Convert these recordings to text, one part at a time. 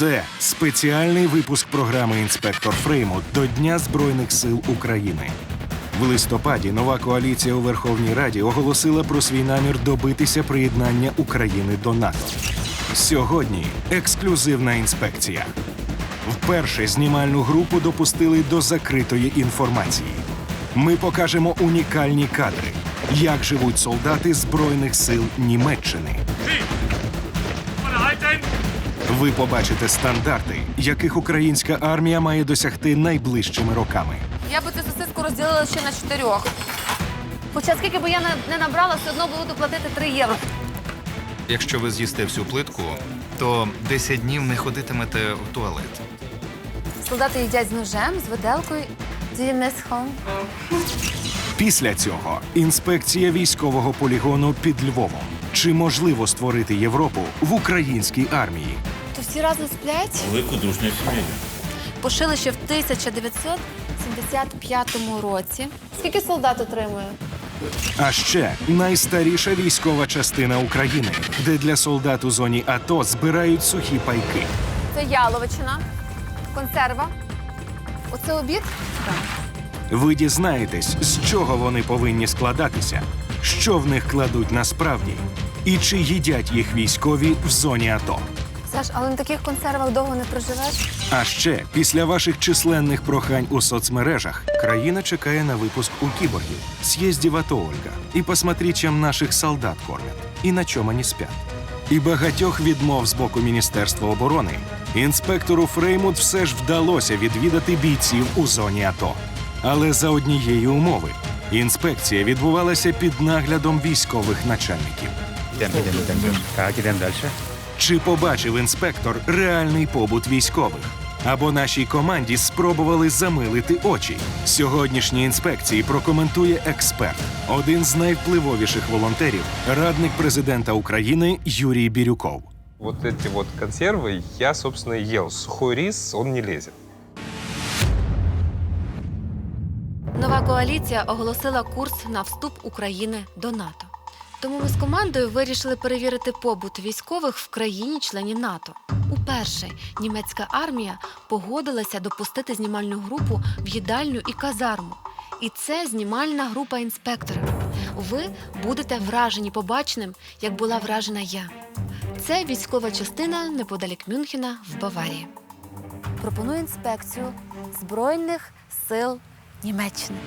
Це спеціальний випуск програми Інспектор Фрейму до Дня Збройних сил України. В листопаді нова коаліція у Верховній Раді оголосила про свій намір добитися приєднання України до НАТО. Сьогодні ексклюзивна інспекція. Вперше знімальну групу допустили до закритої інформації. Ми покажемо унікальні кадри, як живуть солдати Збройних сил Німеччини. Ви побачите стандарти, яких українська армія має досягти найближчими роками. Я би цю сосиску розділила ще на чотирьох. Хоча скільки би я не, набрала, все одно буду платити 3 євро. Якщо ви з'їсте всю плитку, то 10 днів не ходитимете в туалет. Солдати їдять з ножем, з виделкою. You? Після цього інспекція військового полігону під Львовом. Чи можливо створити Європу в українській армії? Всі разом сплять? Велику дружню сім'ю. Пошили ще в 1975 році. Скільки солдат отримує? А ще найстаріша військова частина України, де для солдат у зоні АТО збирають сухі пайки. Це яловичина, консерва. Оце обід? Ви дізнаєтесь, з чого вони повинні складатися, що в них кладуть насправді, і чи їдять їх військові в зоні АТО. Саш, але на таких консервах довго не проживеш. А ще після ваших численних прохань у соцмережах країна чекає на выпуск у киборгів. Съезди в АТО, Ольга, і посмотри, чим наших солдат кормять, і на чому вони спять. І багатьох відмов з боку Міністерства оборони інспектору Фреймут все ж вдалося відвідати бійців у зоні АТО. Але за однієї умови інспекція відбувалася під наглядом військових начальників. Йдемо, йдемо, йдемо. Так, ідемо далі. Чи побачив інспектор реальний побут військових? Або нашій команді спробували замилити очі. Сьогоднішні інспекції прокоментує експерт, один з найвпливовіших волонтерів, радник президента України Юрій Бірюков. Вот эти вот консервы я, собственно, ел. Сухой рис, он не лезет. Нова коаліція оголосила курс на вступ України до НАТО. Тому ми з командою вирішили перевірити побут військових в країні-члені НАТО. Уперше німецька армія погодилася допустити знімальну групу в їдальню і казарму. І це знімальна група інспекторів. Ви будете вражені побаченим, як була вражена я. Це військова частина неподалік Мюнхена в Баварії. Пропоную інспекцію Збройних сил Німеччини.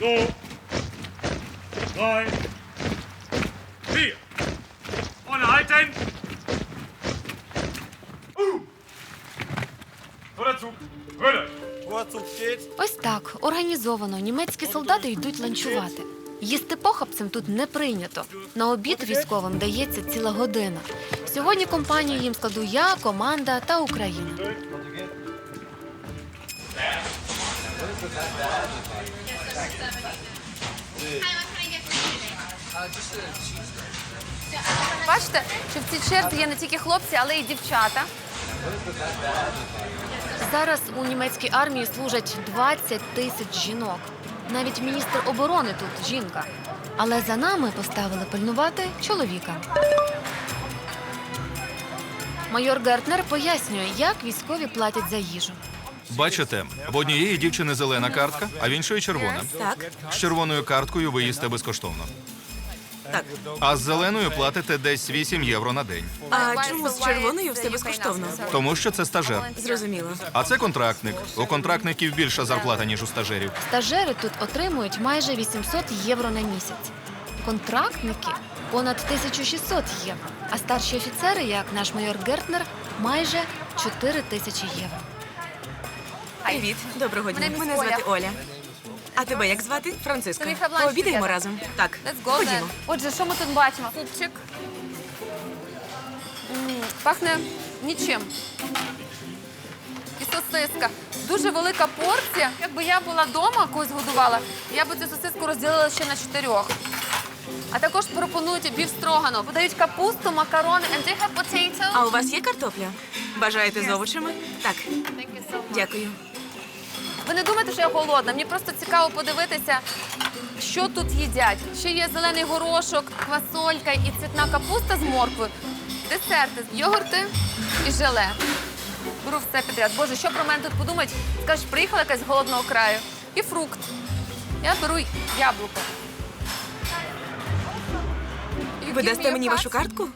So. Drei. Vier. Uh. Zug. Rölle. Ось так організовано німецькі солдати йдуть ланчувати. Їсти похапцем тут не прийнято. На обід військовим дається ціла година. Сьогодні компанію їм складу я, команда та Україна. Бачите, що в цій черзі є не тільки хлопці, але й дівчата. Зараз у німецькій армії служать 20 тисяч жінок. Навіть міністр оборони тут жінка. Але за нами поставили пильнувати чоловіка. Майор Гертнер пояснює, як військові платять за їжу. Бачите, в однієї дівчини зелена картка, а в іншої червона. Так, З червоною карткою ви їсте безкоштовно. так. А з зеленою платите десь 8 євро на день. А чому з червоною все безкоштовно? Тому що це стажер. Зрозуміло. А це контрактник. У контрактників більша зарплата, ніж у стажерів. Стажери тут отримують майже 800 євро на місяць. Контрактники понад 1600 євро. А старші офіцери, як наш майор Гертнер, майже 4 тисячі євро. Привіт, доброго дня. Мене звати Оля. А тебе як звати? Lunch Пообідаємо разом. Так, ходімо. Отже, що ми тут бачимо? Супчик. Пахне нічим. І сосиска. Дуже велика порція. Якби я була вдома, когось годувала, я би цю сосиску розділила ще на чотирьох. А також пропонують бівстрогану. Подають капусту, макарони, and they have potato. А у вас є картопля? Бажаєте з овочами? Так, дякую. Ви не думайте, що я голодна. Мені просто цікаво подивитися, що тут їдять. Ще є зелений горошок, квасолька і цвітна капуста з морквою, десерти, йогурти і желе. Беру все підряд. Боже, що про мене тут подумають? Скажеш, приїхала якась з голодного краю. І фрукт. Я беру яблуко. Ви дасте мені вашу картку?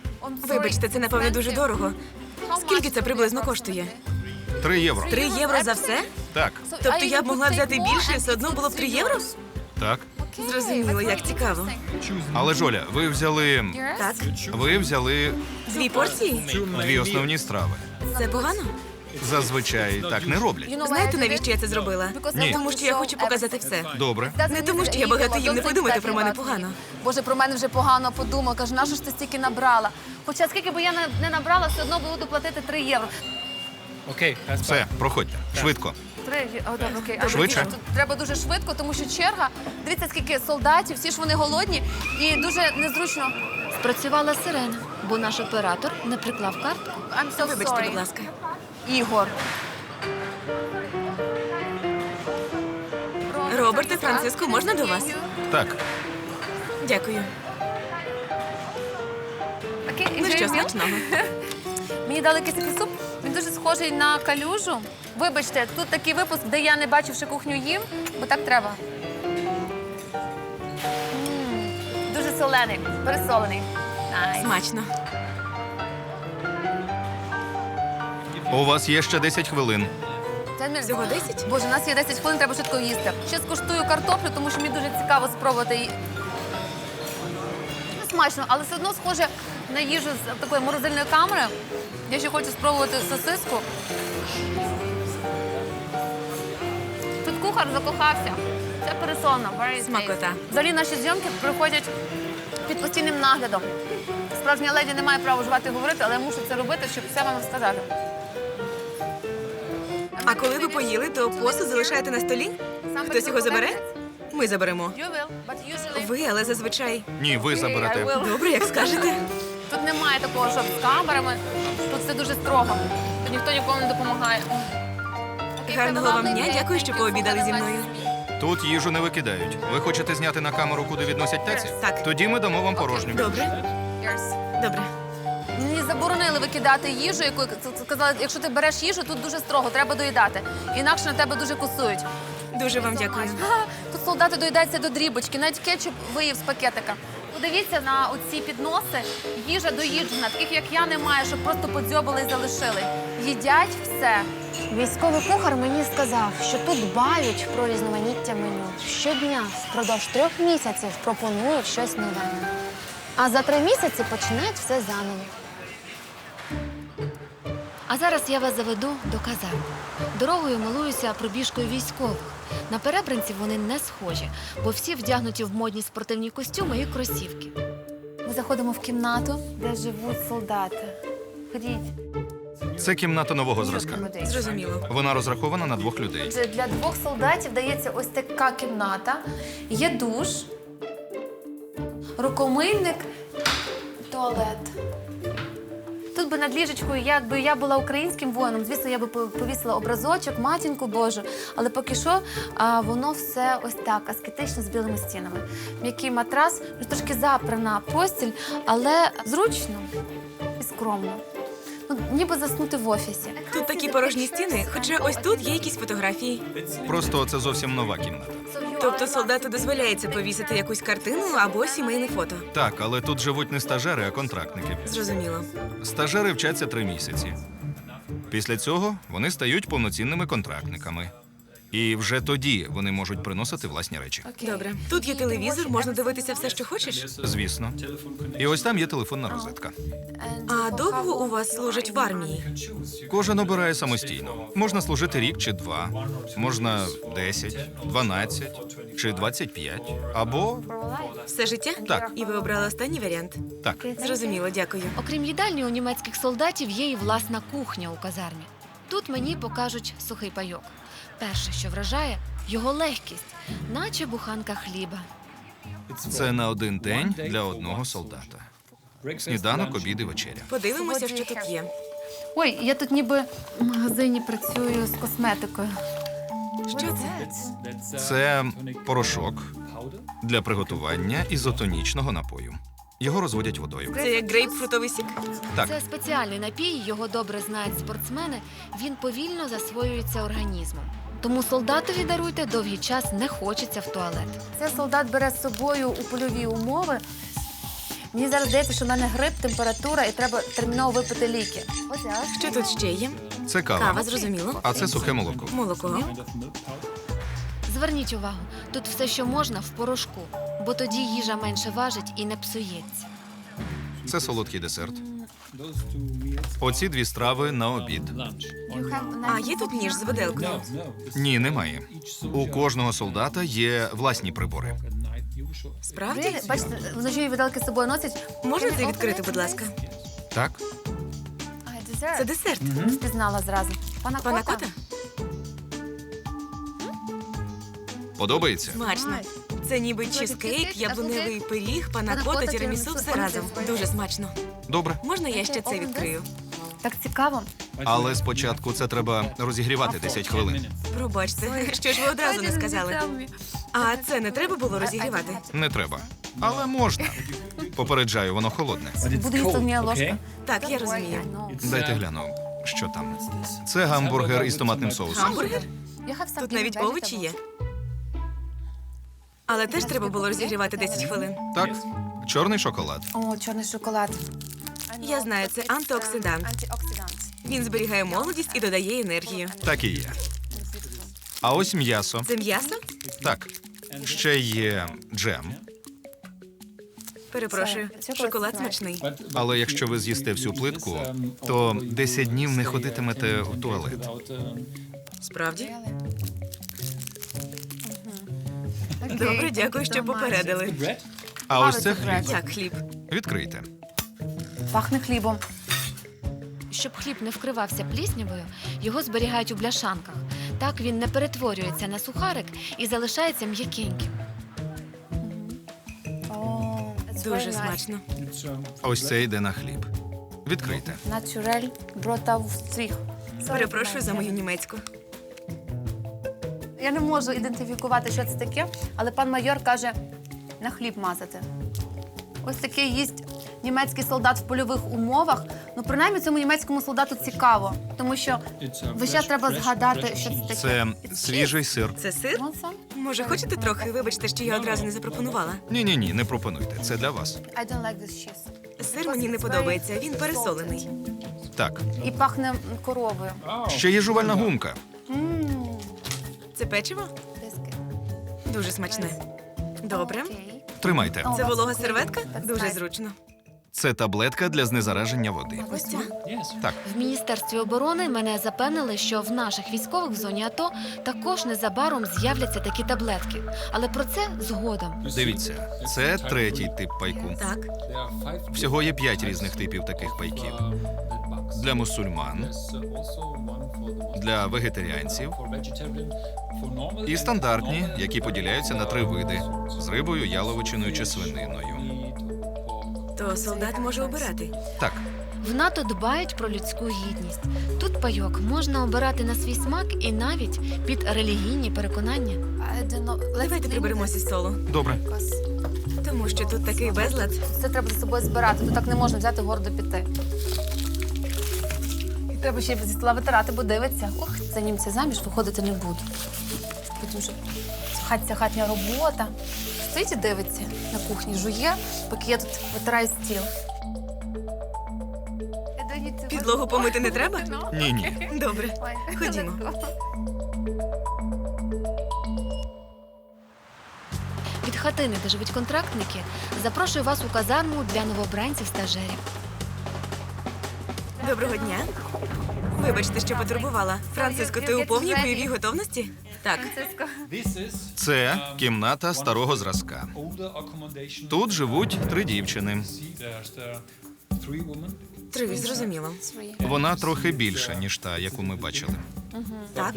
Вибачте, це напевно дуже дорого. Скільки це приблизно коштує? Три євро. Три євро за все? Так, Тобто я б могла взяти більше, і все одно було б три євро? так. Зрозуміло, як цікаво. Але Жоля, ви взяли. Так, Ви взяли дві порції? дві основні страви. Це погано? Зазвичай так не роблять. Знаєте, навіщо я це зробила? Ні. Тому що я хочу показати все. Добре. Не тому, що я багато їм, не подумайте про мене погано. Боже, про мене вже погано подумав. Каже, нащо ж ти стільки набрала? Хоча скільки б я не- не набрала, все одно буду платити 3 євро. Окей, Все, проходьте. Швидко. Три О, добре, окей. А Швидше. тут треба дуже швидко, тому що черга. Дивіться, скільки солдатів, всі ж вони голодні і дуже незручно. Спрацювала сирена, бо наш оператор не приклав картку. I'm so Вибачте, sorry. будь ласка. Ігор. Роберте, Франциско, можна до вас? Так, Дякую. Окей, Ну що, your meal. смачного. Мені дали кисляний суп. Він дуже схожий на калюжу. Вибачте, тут такий випуск, де я не бачивши кухню їм, бо так треба. М, Дуже солений, пересолений. Найс. Смачно. у вас є ще 10 хвилин. Це мір- Всього 10? Боже, у нас є 10 хвилин, треба швидко їсти. Ще скуштую картоплю, тому що мені дуже цікаво спробувати її. Ну, Смачно, але все одно схоже на їжу з такої морозильної камери. Я ще хочу спробувати сосиску. Тут кухар закохався. Це пересолено. very. Смакота. Взагалі наші зйомки проходять під постійним наглядом. Справжня леді не має права вживати і говорити, але я мушу це робити, щоб все вам розказати. А коли ви поїли, то посуд залишаєте на столі? Хтось його забере? Ми заберемо. You will, but usually... Ви, але зазвичай. Ні, ви заберете. Добре, як скажете. Тут немає такого, щоб з камерами. Тут все дуже строго. Тут ніхто нікому не допомагає. Гарного вам дня, дякую, що пообідали зі мною. Тут їжу не викидають. Ви хочете зняти на камеру, куди відносять таці? Так. Тоді ми дамо вам порожню. Добре, добре. Мені заборонили викидати їжу, яку сказали, якщо ти береш їжу, тут дуже строго, треба доїдати. Інакше на тебе дуже кусують. Дуже вам дякую. Тут солдати доїдаються до дрібочки, навіть кетчуп виїв з пакетика. Подивіться на оці підноси. Їжа доїджена, таких як я немає, щоб просто подзьобали і залишили. Їдять все. Військовий кухар мені сказав, що тут дбають про різноманіття меню. Щодня впродовж трьох місяців пропонують щось нове. А за три місяці починають все заново. А зараз я вас заведу до казарм. Дорогою милуюся пробіжкою військових. На перебранців вони не схожі, бо всі вдягнуті в модні спортивні костюми і кросівки. Ми заходимо в кімнату, де живуть солдати. Ходіть. Це кімната нового зразка. Зрозуміло. Вона розрахована на двох людей. Отже, Для двох солдатів дається ось така кімната. Є душ, рукомийник, туалет. Тут би над ліжечкою, якби я була українським воїном, звісно, я би по- повісила образочок, матінку Божу. Але поки що а, воно все ось так, аскетично з білими стінами. М'який матрас, ну, трошки запрана постіль, але зручно і скромно. Ніби заснути в офісі. Тут такі порожні стіни, хоча ось тут є якісь фотографії. Просто це зовсім нова кімната. Тобто солдату дозволяється повісити якусь картину або сімейне фото. Так, але тут живуть не стажери, а контрактники. Зрозуміло. Стажери вчаться три місяці. Після цього вони стають повноцінними контрактниками. І вже тоді вони можуть приносити власні речі. Добре. Тут є телевізор, можна дивитися все, що хочеш. Звісно. І ось там є телефонна розетка. А довго у вас служать в армії? Кожен обирає самостійно. Можна служити рік чи два, можна 10, 12 чи 25. Або Все життя? Так. І ви обрали останній варіант. так. Зрозуміло, дякую. Окрім їдальні, у німецьких солдатів є і власна кухня у казармі. Тут мені покажуть сухий пайок. Перше, що вражає, його легкість, наче буханка хліба. Це на один день для одного солдата. Сніданок, обід і вечеря. Подивимося, що тут є. Ой, я тут ніби в магазині працюю з косметикою. Що це? Це порошок для приготування ізотонічного напою. Його розводять водою. Це як грейпфрутовий сік. Так, Це спеціальний напій, його добре знають спортсмени. Він повільно засвоюється організмом. Тому солдатові даруйте довгий час не хочеться в туалет. Це солдат бере з собою у польові умови. Мені зараз здається, що в мене грип, температура і треба терміново випити ліки. Що тут ще є? це кава. Кава, зрозуміло. А це сухе молоко. Молоко. Зверніть увагу, тут все, що можна, в порошку, бо тоді їжа менше важить і не псується. Це солодкий десерт. Оці дві страви на обід. А є тут ніж з виделкою? Ні, немає. У кожного солдата є власні прибори. Справді? Бачите, вночі видалки з собою носять. Можна це відкрити, будь ласка? Так? Це десерт. Спізнала зразу. Пана Пана кота? Подобається? Смачно. Це ніби чизкейк, яблуневий пиріг, панакота, тірамісу, все разом. Дуже смачно. Добре. Можна я ще це відкрию? Так цікаво. Але спочатку це треба розігрівати 10 хвилин. Пробачте, що ж ви одразу не сказали? А це не треба було розігрівати? Не треба. Але можна. Попереджаю, воно холодне. Буду їсти ложкою. Так, я розумію. Дайте гляну, що там. Це гамбургер із томатним соусом. Гамбургер? Тут навіть овочі є. Але теж треба було розігрівати 10 хвилин. Так, чорний шоколад. О, чорний шоколад. Я знаю, це антиоксидант. Він зберігає молодість і додає енергію. Так і є. А ось м'ясо. Це м'ясо? Так. Ще є джем. Перепрошую, шоколад смачний. Але якщо ви з'їсте всю плитку, то 10 днів не ходитимете в туалет. Справді? Добре, дякую, що попередили. А ось це хліб. Як хліб? Відкрийте. Пахне хлібом. Щоб хліб не вкривався пліснявою, його зберігають у бляшанках. Так він не перетворюється на сухарик і залишається м'якеньким. О, Дуже смачно. Ось це йде на хліб. Відкрийте. Натюрель бротавстріх. Перепрошую за мою німецьку. Я не можу ідентифікувати, що це таке, але пан майор каже на хліб мазати. Ось такий їсть німецький солдат в польових умовах. Ну, принаймні, цьому німецькому солдату цікаво, тому що весь час треба згадати, що це таке. Це свіжий сир. Це сир? Ну? Може, хочете трохи? Вибачте, що я одразу не запропонувала. Ні, ні, ні, не пропонуйте. Це для вас. I don't like this cheese. Сир мені не подобається, він пересолений. Так. І пахне коровою. Ще є жувальна гумка. Це печиво? Дуже смачне. Добре. Окей. Тримайте. Це волога серветка? Дуже зручно. Це таблетка для знезараження води. Ось ця? Так. В міністерстві оборони мене запевнили, що в наших військових в зоні АТО також незабаром з'являться такі таблетки. Але про це згодом. Дивіться, це третій тип пайку. Так. Всього є п'ять різних типів таких пайків: для мусульман, для вегетаріанців і стандартні, які поділяються на три види: з рибою, яловичиною чи свининою. То солдат може обирати. Так, В НАТО дбають про людську гідність. Тут пайок можна обирати на свій смак і навіть під релігійні переконання. Давайте leave приберемо зі столу. добре. Тому що тут такий безлад. Це треба за собою збирати. Тут так не можна взяти гордо піти. Треба ще зі стола витирати, бо дивиться. Ох, за німці заміж виходити не буду. Потім вже хатця хатня робота. Стоїть і дивиться на кухні, жує, поки я тут витираю стіл. Підлогу помити не треба? Ні, ні. Добре. Ходімо. Від хатини, де живуть контрактники, запрошую вас у казарму для новобранців стажерів. Доброго дня. Вибачте, що потурбувала. Франциско, ти у повній бойовій готовності? Так. Це кімната старого зразка. Тут живуть три дівчини. Три, зрозуміло. Вона трохи більша, ніж та, яку ми бачили. Так.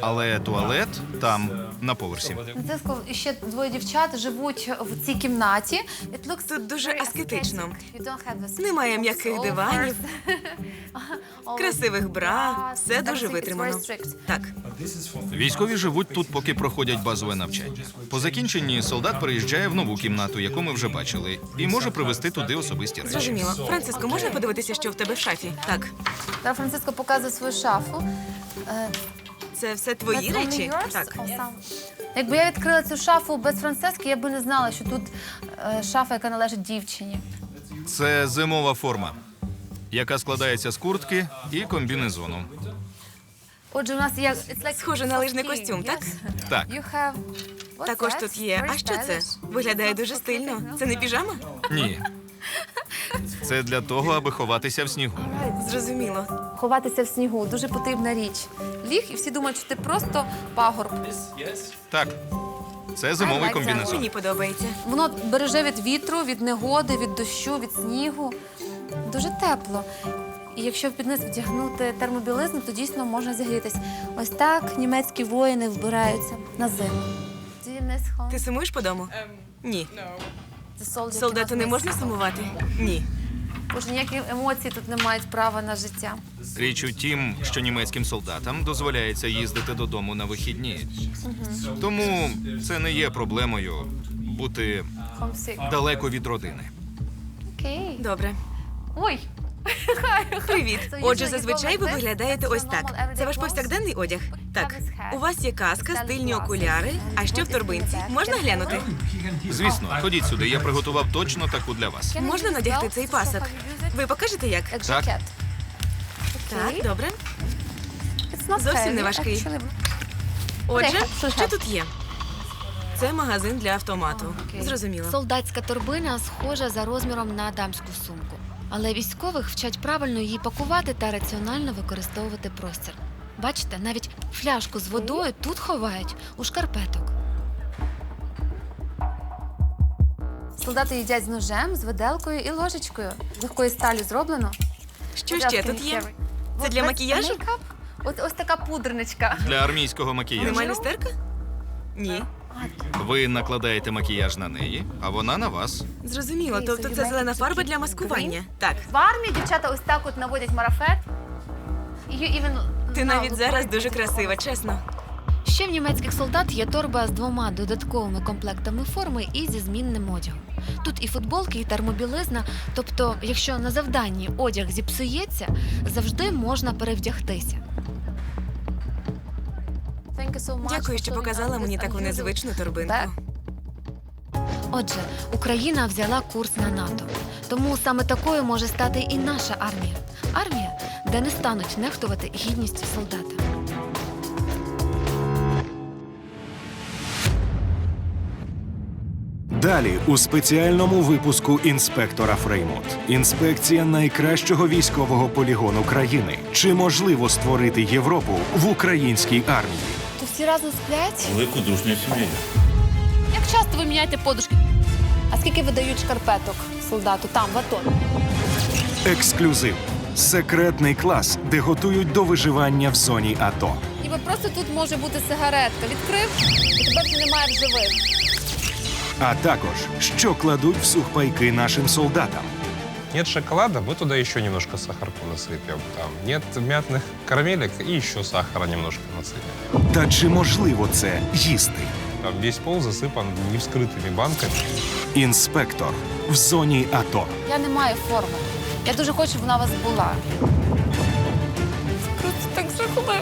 Але туалет там на поверсі. Франциско і ще двоє дівчат живуть в цій кімнаті. It looks Тут дуже very аскетично. ascetic. You don't have the Немає м'яких диванів, all красивих бра, все дуже everything is витримано. very strict. Так, Військові живуть тут, поки проходять базове навчання. По закінченні солдат переїжджає в нову кімнату, яку ми вже бачили, і може привезти туди особисті речі. зрозуміло. Франциско, можна подивитися, що в тебе в шафі? Так. Зараз Франциско показує свою шафу. Е, Це все твої That's only речі? yours Так. Якби я відкрила цю шафу без Франциски, я би не знала, що тут е, шафа, яка належить дівчині. Це зимова форма, яка складається з куртки і комбінезону. Отже, у нас є it's like Схоже на лижний soft костюм, yes? так? Так, You have... What's Також that? тут є. А що це? stylish. Виглядає дуже стильно. Це не піжама? ні. Це для того, аби ховатися в снігу. Зрозуміло. Ховатися в снігу дуже потрібна річ. Ліг, і всі думають, що ти просто пагорб. Так, це зимовий комбінезон. Мені подобається. Воно береже від вітру, від негоди, від дощу, від снігу. Дуже тепло. І якщо в підниз вдягнути термобілизну, то дійсно можна зігрітись. Ось так німецькі воїни вбираються на зиму. Ти сумуєш по дому? Ні. The soldier Солдату не можна сумувати? Ні. Боже, ніякі емоції тут не мають права на життя. Річ у тім, що німецьким солдатам дозволяється їздити додому на вихідні. Тому це не є проблемою бути Homesick. далеко від родини. Окей. Добре. Ой. Привіт. Отже, зазвичай ви виглядаєте ось так. Це ваш повсякденний одяг? Так. У вас є каска, стильні окуляри. А що в торбинці? Можна глянути? Звісно, ходіть сюди, я приготував точно таку для вас. Можна надягти цей пасок? Ви покажете як? Так. Так, добре. Зовсім не важкий. Отже, що тут є? Це магазин для автомату. Зрозуміло. Солдатська торбина схожа за розміром на дамську сумку. Але військових вчать правильно її пакувати та раціонально використовувати простір. Бачите, навіть фляжку з водою тут ховають у шкарпеток. Солдати їдять з ножем, з виделкою і ложечкою. З легкої сталі зроблено. Що ще тут є? Це для макіяжу? От ось така пудриночка. Для армійського макіяжу. Немає люстерка? Ні. Ви накладаєте макіяж на неї, а вона на вас. Зрозуміло. Тобто це зелена фарба для маскування. Так. В армії дівчата ось так от наводять марафет. You even Ти now навіть look зараз дуже красива, чесно. Ще в німецьких солдат є торба з двома додатковими комплектами форми і зі змінним одягом. Тут і футболки, і термобілизна. Тобто, якщо на завданні одяг зіпсується, завжди можна перевдягтися. Дякую, що показала мені таку незвичну торбинку. Отже, Україна взяла курс на НАТО. Тому саме такою може стати і наша армія. Армія, де не стануть нехтувати гідністю солдата. Далі у спеціальному випуску інспектора Фреймут. Інспекція найкращого військового полігону країни. Чи можливо створити Європу в українській армії? Всі разом сплять? Велику дружню сім'ю. Як часто ви міняєте подушки? А скільки видають шкарпеток солдату там, в АТО? Ексклюзив. Секретний клас, де готують до виживання в зоні АТО. Ніби просто тут може бути сигаретка. Відкрив, і тебе вже немає в живих. А також що кладуть в сухпайки нашим солдатам. Нет шоколада, мы туда еще немножко сахарку насыпем. Там нет мятных карамелек и еще сахара немножко насыпем. Та чи можливо це їсти? Там весь пол засыпан невскрытыми банками. Інспектор в зоні АТО. Я не маю форми. Я дуже хочу, щоб вона у вас була. Круто так зробили.